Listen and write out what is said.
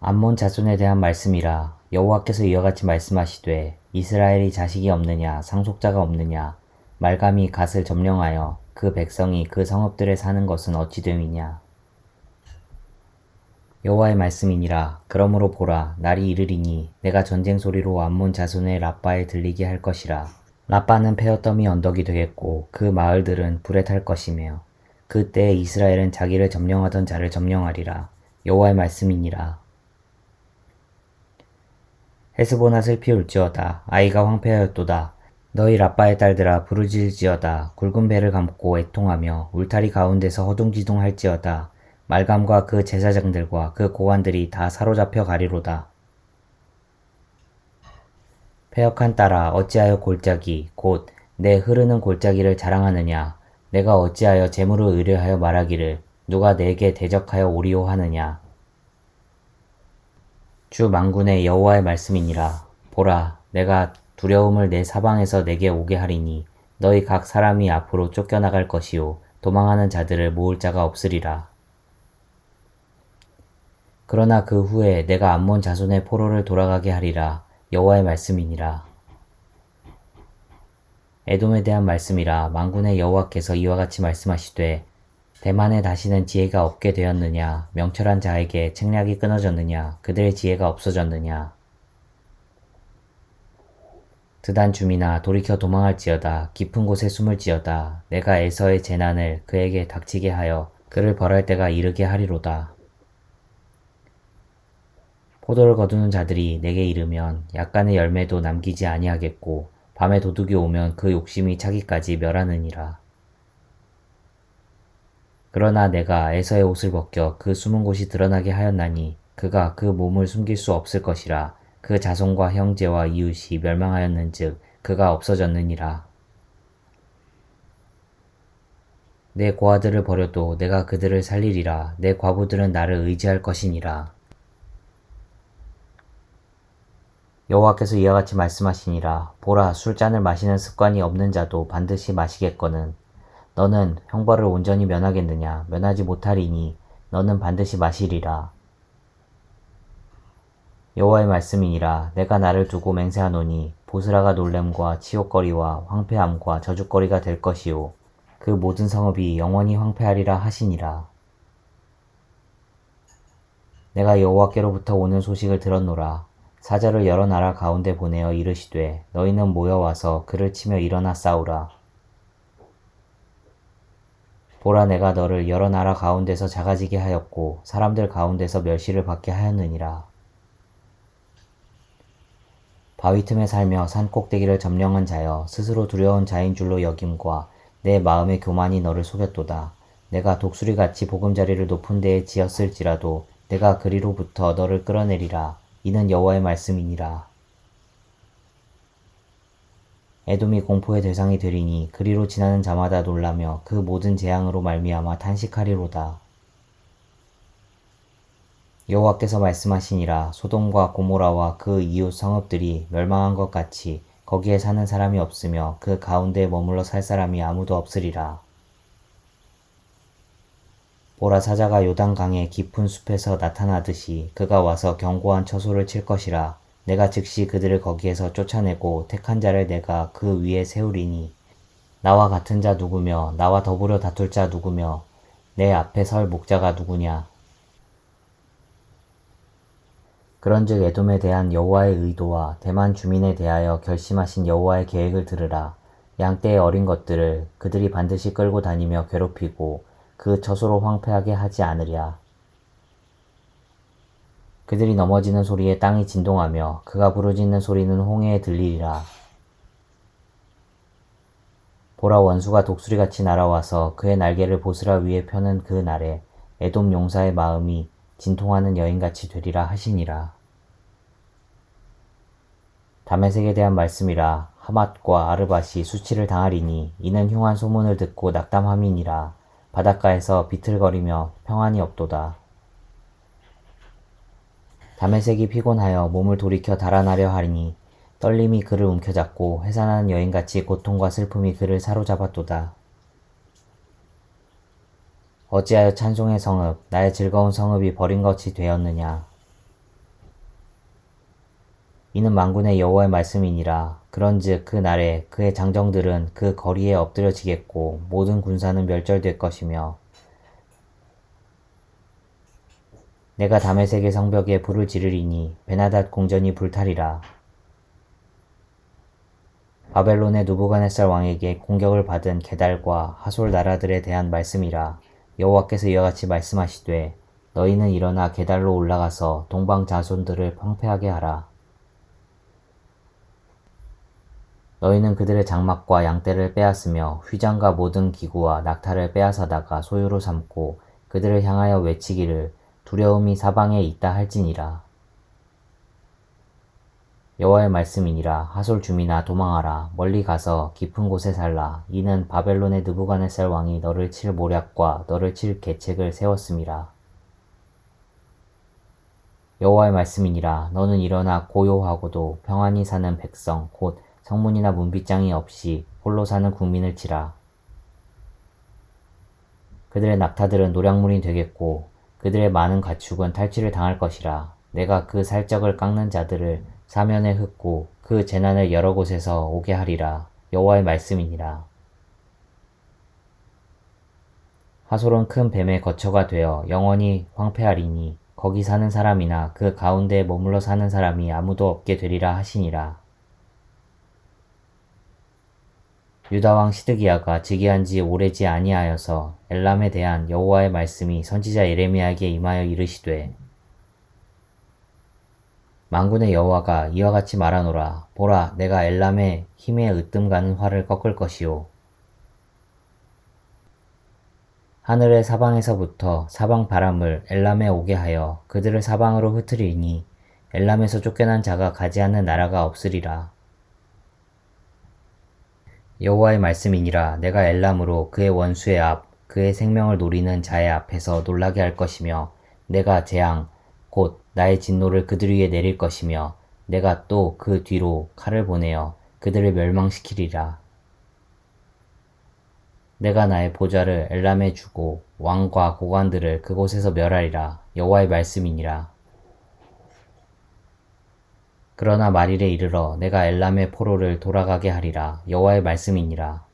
암몬 자손에 대한 말씀이라 여호와께서 이와 같이 말씀하시되 이스라엘이 자식이 없느냐 상속자가 없느냐 말감이 갓을 점령하여 그 백성이 그 성읍들에 사는 것은 어찌 됨이냐? 여호와의 말씀이니라. 그러므로 보라 날이 이르리니 내가 전쟁 소리로 암몬 자손의 라빠에 들리게 할 것이라. 라빠는 페어더미 언덕이 되겠고 그 마을들은 불에 탈 것이며 그때 이스라엘은 자기를 점령하던 자를 점령하리라. 여호와의 말씀이니라 헤스보나 슬피 울지어다. 아이가 황폐하였도다. 너희 라빠의 딸들아 부르짖을지어다. 굵은 배를 감고 애통하며 울타리 가운데서 허둥지둥 할지어다. 말감과 그 제사장들과 그 고관들이 다 사로잡혀 가리로다. 폐역한 딸아 어찌하여 골짜기 곧 내 흐르는 골짜기를 자랑하느냐? 내가 어찌하여 재물을 의뢰하여 말하기를 누가 내게 대적하여 오리오 하느냐 주 만군의 여호와의 말씀이니라. 보라 내가 두려움을 내 사방에서 내게 오게 하리니 너희 각 사람이 앞으로 쫓겨나갈 것이요 도망하는 자들을 모을 자가 없으리라. 그러나 그 후에 내가 암몬 자손의 포로를 돌아가게 하리라. 여호와의 말씀이니라. 에돔에 대한 말씀이라. 만군의 여호와께서 이와 같이 말씀하시되 대만에 다시는 지혜가 없게 되었느냐 명철한 자에게 책략이 끊어졌느냐 그들의 지혜가 없어졌느냐. 드단 주민아 돌이켜 도망할지어다. 깊은 곳에 숨을지어다. 내가 에서의 재난을 그에게 닥치게 하여 그를 벌할 때가 이르게 하리로다. 포도를 거두는 자들이 내게 이르면 약간의 열매도 남기지 아니하겠고 밤에 도둑이 오면 그 욕심이 차기까지 멸하느니라. 그러나 내가 에서의 옷을 벗겨 그 숨은 곳이 드러나게 하였나니 그가 그 몸을 숨길 수 없을 것이라 그 자손과 형제와 이웃이 멸망하였는즉 그가 없어졌느니라. 내 고아들을 버려도 내가 그들을 살리리라 내 과부들은 나를 의지할 것이니라. 여호와께서 이와 같이 말씀하시니라 보라 술잔을 마시는 습관이 없는 자도 반드시 마시겠거늘 너는 형벌을 온전히 면하겠느냐? 면하지 못하리니 너는 반드시 마시리라. 여호와의 말씀이니라. 내가 나를 두고 맹세하노니 보스라가 놀램과 치욕거리와 황폐함과 저주거리가 될 것이요. 그 모든 성읍이 영원히 황폐하리라 하시니라. 내가 여호와께로부터 오는 소식을 들었노라. 사자를 여러 나라 가운데 보내어 이르시되 너희는 모여와서 그를 치며 일어나 싸우라. 보라 내가 너를 여러 나라 가운데서 작아지게 하였고 사람들 가운데서 멸시를 받게 하였느니라. 바위 틈에 살며 산 꼭대기를 점령한 자여 스스로 두려운 자인 줄로 여김과 내 마음의 교만이 너를 속였도다. 내가 독수리 같이 보금자리를 높은 데에 지었을지라도 내가 그리로부터 너를 끌어내리라. 이는 여호와의 말씀이니라. 에돔이 공포의 대상이 되리니 그리로 지나는 자마다 놀라며 그 모든 재앙으로 말미암아 탄식하리로다. 여호와께서 말씀하시니라 소돔과 고모라와 그 이웃 성읍들이 멸망한 것 같이 거기에 사는 사람이 없으며 그 가운데 머물러 살 사람이 아무도 없으리라. 보라 사자가 요단 강의 깊은 숲에서 나타나듯이 그가 와서 견고한 처소를 칠 것이라 내가 즉시 그들을 거기에서 쫓아내고 택한 자를 내가 그 위에 세우리니. 나와 같은 자 누구며 나와 더불어 다툴 자 누구며 내 앞에 설 목자가 누구냐? 그런즉 에돔에 대한 여호와의 의도와 대만 주민에 대하여 결심하신 여호와의 계획을 들으라. 양 떼의 어린 것들을 그들이 반드시 끌고 다니며 괴롭히고 그 저소로 황폐하게 하지 않으랴. 그들이 넘어지는 소리에 땅이 진동하며 그가 부르짖는 소리는 홍해에 들리리라. 보라 원수가 독수리같이 날아와서 그의 날개를 보스라 위에 펴는 그 날에 에돔 용사의 마음이 진통하는 여인같이 되리라 하시니라. 다메색에 대한 말씀이라 하맛과 아르밧이 수치를 당하리니 이는 흉한 소문을 듣고 낙담함이니라. 바닷가에서 비틀거리며 평안이 없도다. 담의색이 피곤하여 몸을 돌이켜 달아나려 하리니 떨림이 그를 움켜잡고 해산하는 여인같이 고통과 슬픔이 그를 사로잡았도다. 어찌하여 찬송의 성읍, 나의 즐거운 성읍이 버린 것이 되었느냐. 이는 만군의 여호와의 말씀이니라. 그런즉 그 날에 그의 장정들은 그 거리에 엎드려지겠고 모든 군사는 멸절될 것이며 내가 다메섹의 성벽에 불을 지르리니 베나닷 궁전이 불타리라. 바벨론의 누부갓네살 왕에게 공격을 받은 게달과 하솔 나라들에 대한 말씀이라. 여호와께서 이와 같이 말씀하시되 너희는 일어나 게달로 올라가서 동방 자손들을 황폐하게 하라. 너희는 그들의 장막과 양떼를 빼앗으며 휘장과 모든 기구와 낙타를 빼앗아다가 소유로 삼고 그들을 향하여 외치기를 두려움이 사방에 있다 할지니라. 여호와의 말씀이니라 하솔 주민아 도망하라 멀리 가서 깊은 곳에 살라 이는 바벨론의 느부갓네살 왕이 너를 칠 모략과 너를 칠 계책을 세웠음이라. 여호와의 말씀이니라 너는 일어나 고요하고도 평안히 사는 백성 곧 성문이나 문빗장이 없이 홀로 사는 국민을 치라. 그들의 낙타들은 노량물이 되겠고 그들의 많은 가축은 탈취를 당할 것이라. 내가 그 살적을 깎는 자들을 사면에 흩고 그 재난을 여러 곳에서 오게 하리라. 여호와의 말씀이니라. 하솔은 큰 뱀의 거처가 되어 영원히 황폐하리니 거기 사는 사람이나 그 가운데에 머물러 사는 사람이 아무도 없게 되리라 하시니라. 유다왕 시드기야가 즉위한 지 오래지 아니하여서 엘람에 대한 여호와의 말씀이 선지자 예레미야에게 임하여 이르시되 만군의 여호와가 이와 같이 말하노라. 보라 내가 엘람의 힘에 으뜸 가는 활을 꺾을 것이요. 하늘의 사방에서부터 사방 바람을 엘람에 오게 하여 그들을 사방으로 흩으리니 엘람에서 쫓겨난 자가 가지 않는 나라가 없으리라 여호와의 말씀이니라. 내가 엘람으로 그의 원수의 앞 그의 생명을 노리는 자의 앞에서 놀라게 할 것이며 내가 재앙 곧 나의 진노를 그들 위에 내릴 것이며 내가 또 그 뒤로 칼을 보내어 그들을 멸망시키리라. 내가 나의 보좌를 엘람에 주고 왕과 고관들을 그곳에서 멸하리라. 여호와의 말씀이니라 그러나 말일에 이르러 내가 엘람의 포로를 돌아가게 하리라. 여호와의 말씀이니라